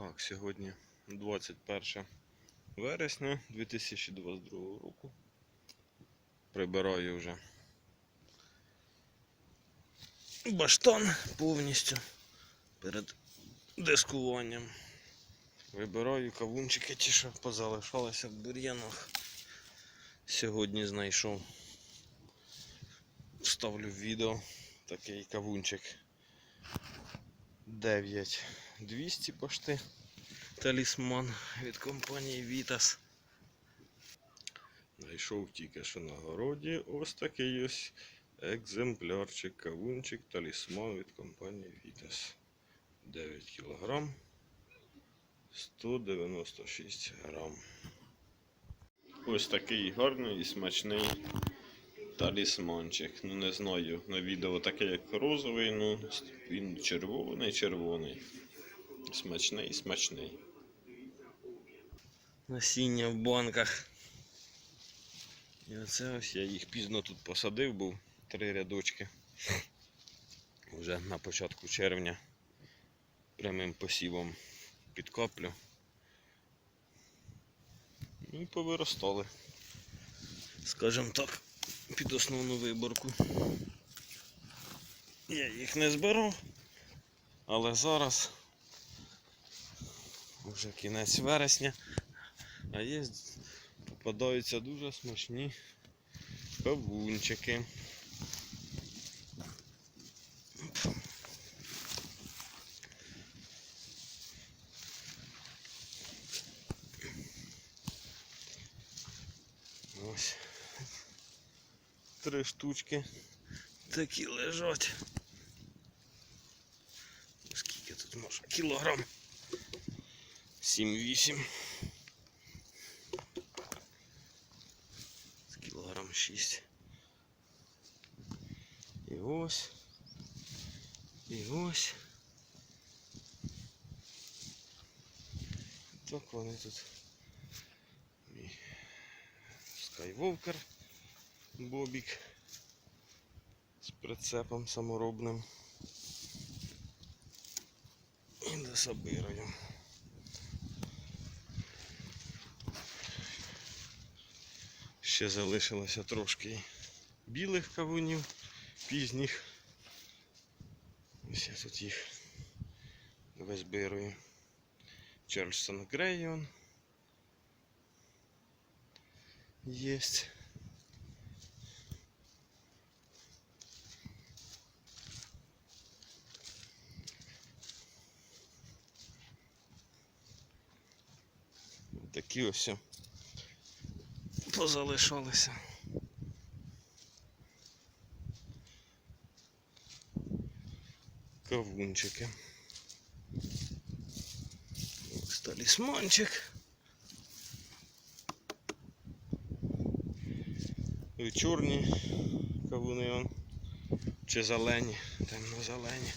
Так, сьогодні 21 вересня 2022 року. Прибираю вже баштан повністю перед дискуванням. Вибираю кавунчики, ті, що позалишалися в бур'янах. Сьогодні знайшов. Вставлю в відео такий кавунчик 9200 пошти. Талісман від компанії Vitas. Знайшов тільки що на городі ось такий ось екземплярчик, кавунчик, талісман від компанії Vitas. 9 кг 196 грам. Ось такий гарний і смачний талісманчик. Ну не знаю, на відео таке як розовий, ну він червоний, червоний. Смачний, смачний. Насіння в банках. І оце ось я їх пізно тут посадив, був три рядочки. Вже на початку червня прямим посівом підкоплю. Ну і повиростали. Скажем так, під основну виборку. Я їх не збирав, але зараз вже кінець вересня, а є попадаються дуже смачні кавунчики. Ось три штучки такі лежать. Скільки тут може? Кілограм? 7-8. З кілограм 6. І ось. І ось. Так вони тут. Мій Скайвовкер Бобік з прицепом саморобним. І дособирою. Ще залишилося трошки білих кавунів пізніх. Ось я тут їх визбирую. Чарльстон Грейон. Єсть. Такі ось Позалишалися. Кавунчики. Ось талісманчик. Чорні кавуни он. Чи зелені, темно-зелені.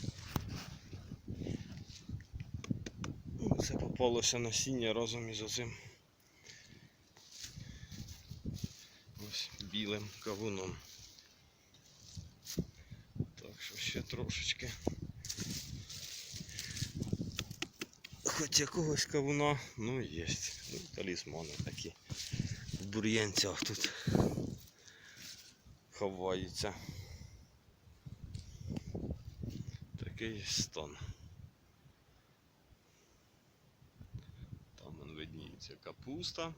Це попалося насіння разом із оцим ось білим кавуном. Так що ще трошечки. Хоч якогось кавуна, ну є. Ну, талісмани такі. В бур'янцях тут ховаються. Такий стан. Там он видніється капуста.